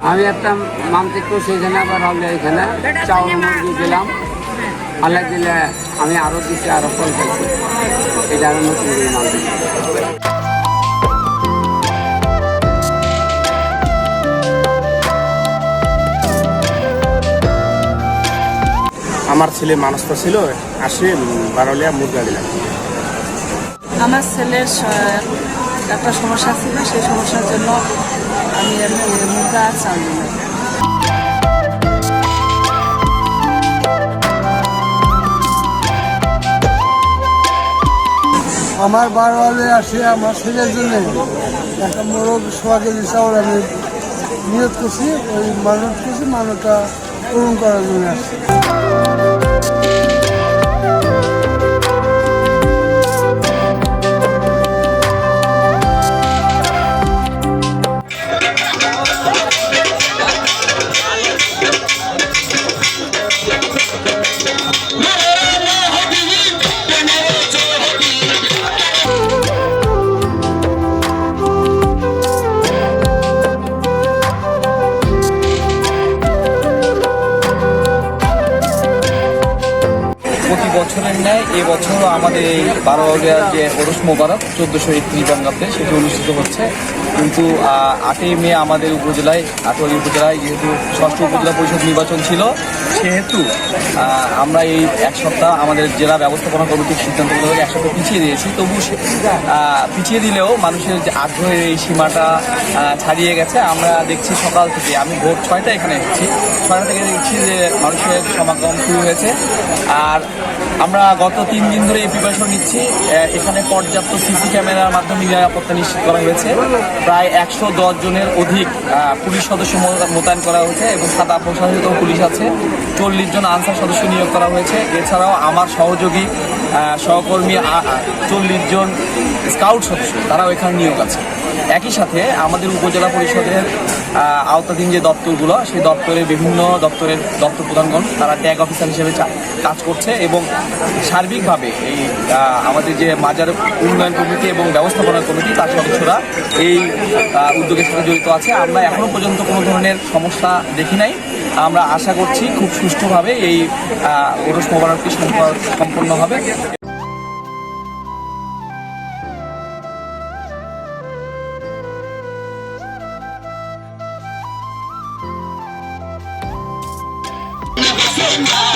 আমি একটা মানসিক সেখানে আবার হলে এখানে। চাউল মুরগি দিলাম। আল্লাহ দিলে আমি আরও দিচ্ছি আরও ফল পাইছি এটা আরও নতুন করে মানসিক আমার ছেলে মানুষটা ছিল আসে বারোলিয়া মুরগা দিলাম। আমার ছেলের একটা সমস্যা ছিল সেই সমস্যার জন্য আমি মুরগা আর বারোয়ালে আসে আমার ছেলের জন্য একটা মোরগ সোয়া কেজি চাউল আমি নিয়োগ করছি, ওই মানত করছি, মানতটা পূরণ করার জন্য আসছি। প্রতি বছরের ন্যায় এবছরও আমাদের এই বারোয়ারিয়ার যে ওরস মোবারক, চোদ্দোশো একত্রিশ বঙ্গাব্দে সেটি অনুষ্ঠিত হচ্ছে। কিন্তু আটই মে আমাদের উপজেলায় আটোয়ারি উপজেলায় যেহেতু ষষ্ঠ উপজেলা পরিষদ নির্বাচন ছিল, সেহেতু আমরা এই এক সপ্তাহ আমাদের জেলা ব্যবস্থাপনা কমিটির সিদ্ধান্ত এক সপ্তাহ পিছিয়ে দিয়েছি। তবু পিছিয়ে দিলেও মানুষের যে আগ্রহের এই সীমাটা ছাড়িয়ে গেছে। আমরা দেখছি সকাল থেকে, আমি ভোর ছয়টা এখানে এসেছি। ছয়টা থেকে দেখছি যে মানুষের সমাগম শুরু হয়েছে। আর আমরা গত তিন দিন ধরে এই প্রিপারেশন নিচ্ছি। এখানে পর্যাপ্ত সিসি ক্যামেরার মাধ্যমে নিরাপত্তা নিশ্চিত করা হয়েছে। প্রায় একশো দশ জনের অধিক পুলিশ সদস্য মোতায়েন করা হয়েছে এবং সাদা প্রশাসিত পুলিশ আছে। চল্লিশ জন আনসার সদস্য নিয়োগ করা হয়েছে। এছাড়াও আমার সহযোগী সহকর্মী চল্লিশ জন স্কাউট সদস্য, তারাও এখানে নিয়োগ আছে। একই সাথে আমাদের উপজেলা পরিষদের আওতাধীন যে দপ্তরগুলো, সেই দপ্তরের বিভিন্ন দপ্তরের দপ্তর প্রধানগণ, তারা ট্যাগ অফিসার হিসেবে কাজ করছে এবং সার্বিকভাবে এই আমাদের যে মাজার উন্নয়ন কমিটি এবং ব্যবস্থাপনা কমিটি, তার সদস্যরা এই উদ্যোগের সাথে জড়িত আছে। আমরা এখনও পর্যন্ত কোনো ধরনের সমস্যা দেখি নাই। আমরা আশা করছি খুব সুষ্ঠুভাবে এই ওরস মোবারকটি সম্পন্ন হবে। Senda